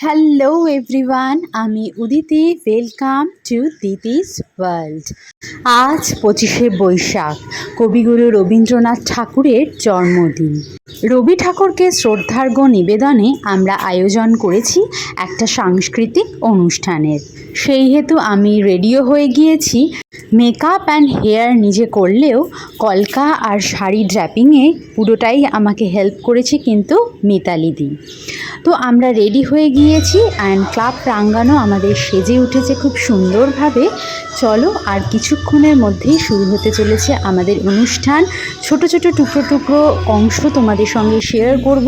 Hello everyone আমি Uditi. Welcome to Didi's world আজ পঁচিশে বৈশাখ, কবিগুরু রবীন্দ্রনাথ ঠাকুরের জন্মদিন। রবি ঠাকুরকে শ্রদ্ধার্ঘ নিবেদনে আমরা আয়োজন করেছি একটা সাংস্কৃতিক অনুষ্ঠানের। সেই হেতু আমি রেডিও হয়ে গিয়েছি। মেকআপ অ্যান্ড হেয়ার নিজে করলেও কলকা আর শাড়ি ড্র্যাপিংয়ে পুরোটাই আমাকে হেল্প করেছে কিন্তু মিতালি দি তো আমরা রেডি হয়ে গিয়েছি অ্যান্ড ক্লাব প্রাঙ্গণও আমাদের সেজে উঠেছে খুব সুন্দরভাবে। চলো আর কিছুক্ষণের মধ্যেই শুরু হতে চলেছে আমাদের অনুষ্ঠান। ছোট ছোট, টুকরো টুকরো অংশ তোমাদের সঙ্গে শেয়ার করব।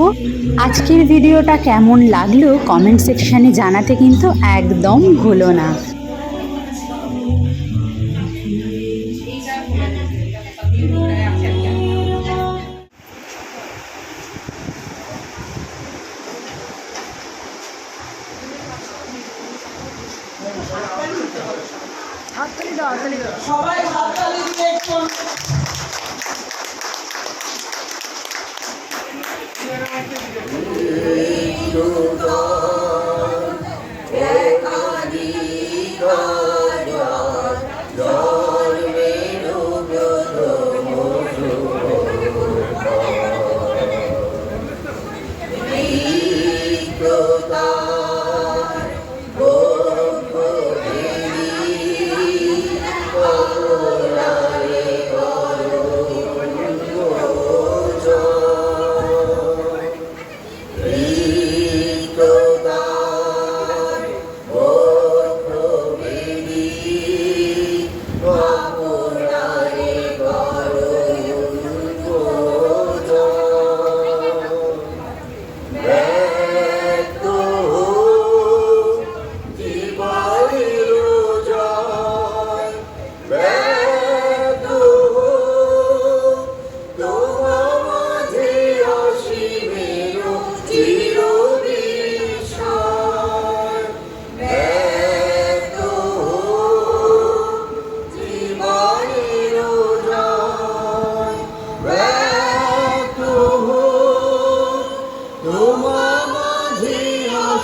আজকের ভিডিওটা কেমন লাগল? কমেন্ট সেকশানে জানাতে কিন্তু একদম ভুলো না।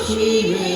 Lakshmi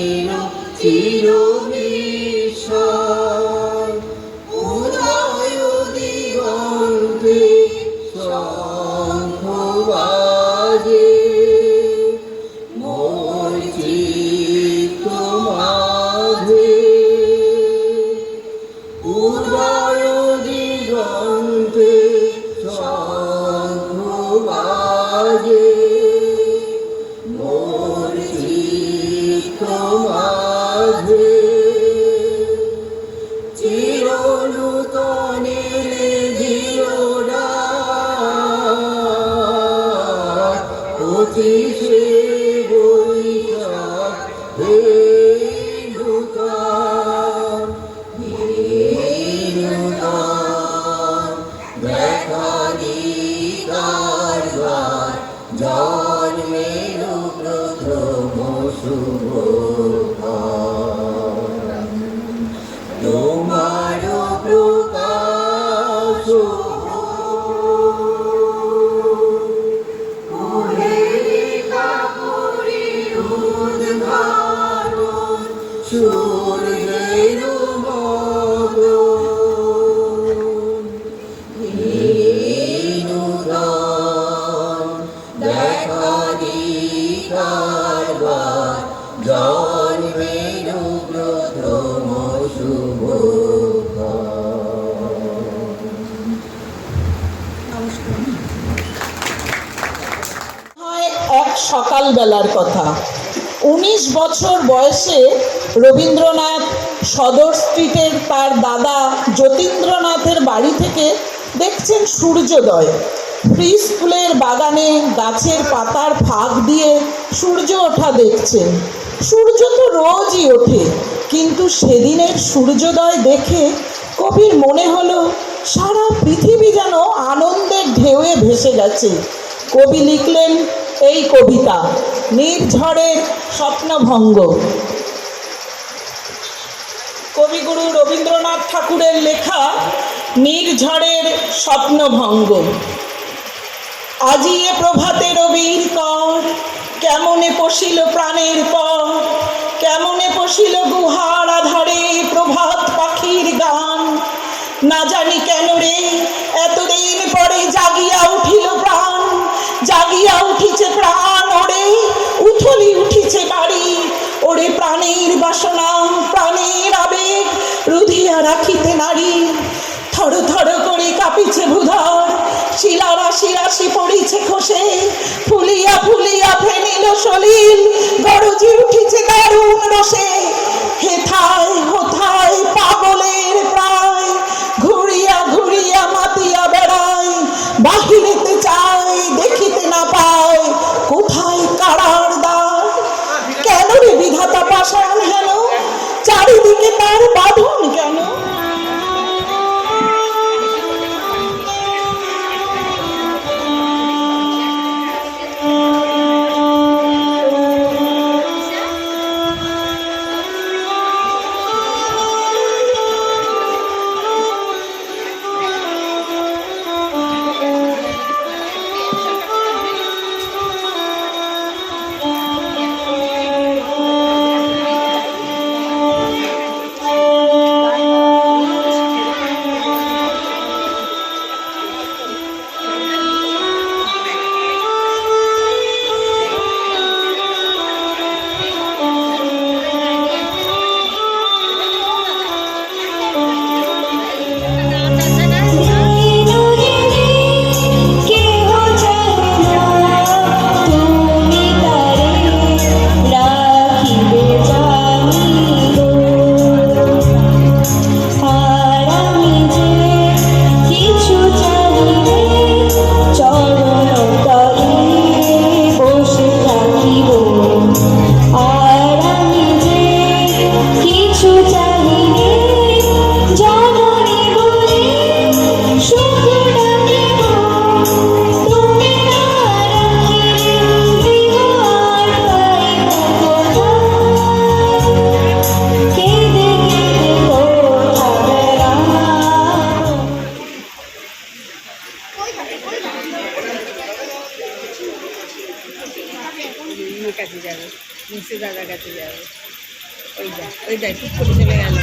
সূর্যের মতো হীনদান দেখা জন্মের প্রথম সকালবেলার কথা। উনিশ বছর বয়সে রবীন্দ্রনাথ সদর স্ট্রিটের তার দাদা যতীন্দ্রনাথের বাড়ি থেকে দেখছেন সূর্যোদয়। ফ্রি স্কুলের বাগানে গাছের পাতার ফাঁক দিয়ে সূর্য ওঠা দেখছেন। সূর্য তো রোজই ওঠে, কিন্তু সেদিনের সূর্যোদয় দেখে কবির মনে হলো, সারা পৃথিবী যেন আনন্দের ঢেউয়ে ভেসে গেছে কবি লিখলেন এই কবিতা নির্ঝরের স্বপ্নভঙ্গ। কবিগুরু রবীন্দ্রনাথ ঠাকুরের লেখা, নির্ঝরের স্বপ্নভঙ্গ। আজিয়ে প্রভাতে রবির কর, কেমনে পশিল প্রাণের পর, কেমনে পশিল গুহার আধারে প্রভাত পাখির গান। না জানি কেন রে, এতদিন পরে কাঁদিয়া উঠিছে প্রাণ, ওরে উথলি উঠিছে বাড়ি। ওরে প্রাণের বাসনা, প্রাণের আবেগ, রুধিয়া রাখিতে নারী। থর থর করে কাঁপিছে ভূধর, শিলা রাশি রাশি পড়িছে খসে। ফুলিয়া ফুলিয়া ফেনিল সলিল, গরজি উঠিছে দারুণ রসে। হেথায় এবার বাঁধন কেন কাকিমার কাছে যাবে মিসে দাদার কাছে যাবে। ওই যা ওই যা ঠিক চলে গেল।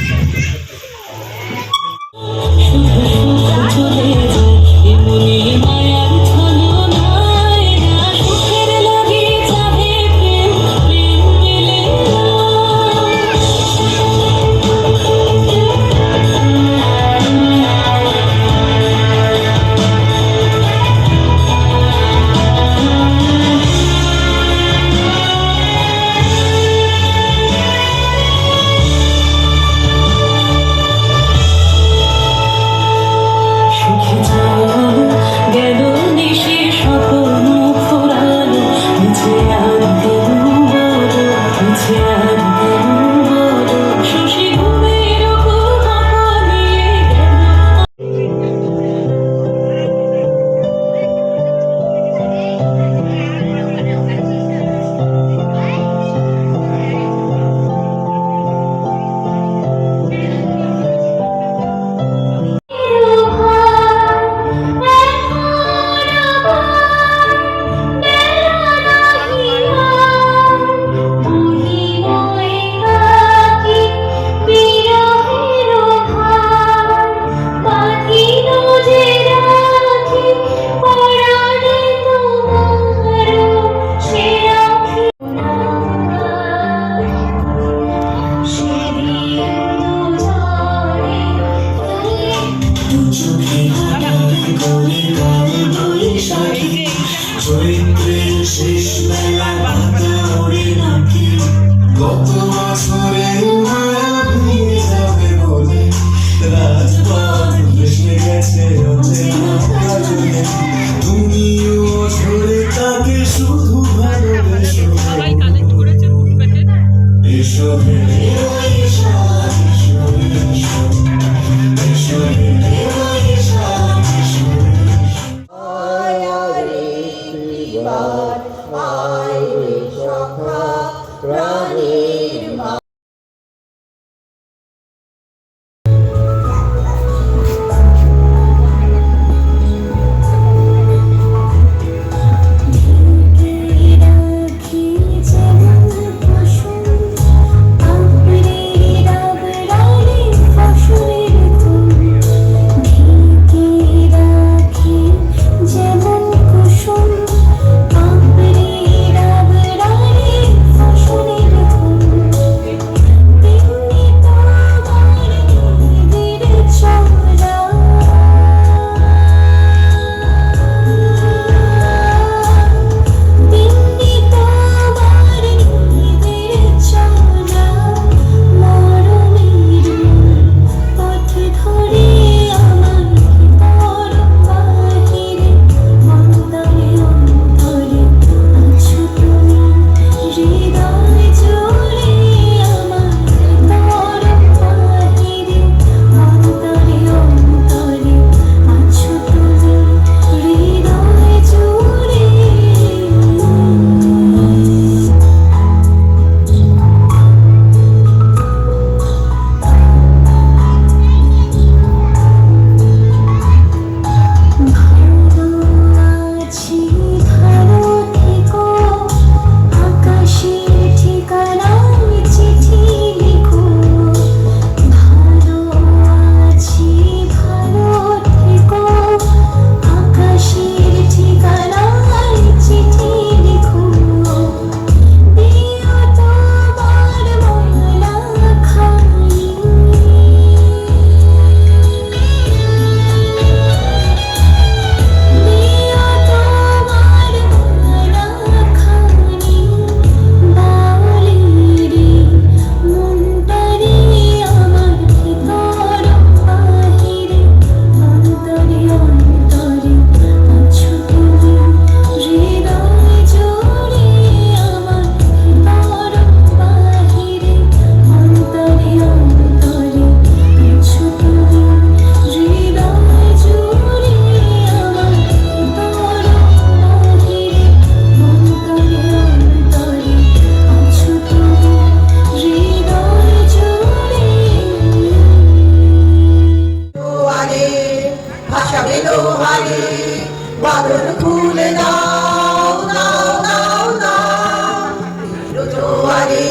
নাও নাও নাও নাও জোয়ারে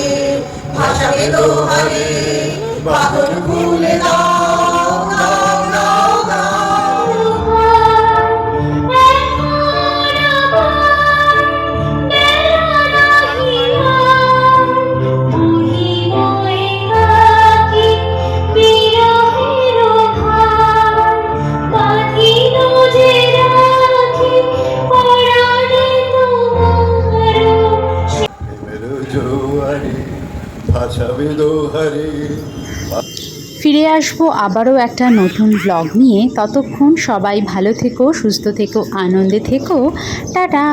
ভাষাকে আসব আবারও একটা নতুন ব্লগ নিয়ে। ততক্ষণ সবাই ভালো থেকো, সুস্থ থেকো, আনন্দে থেকো। টাটা!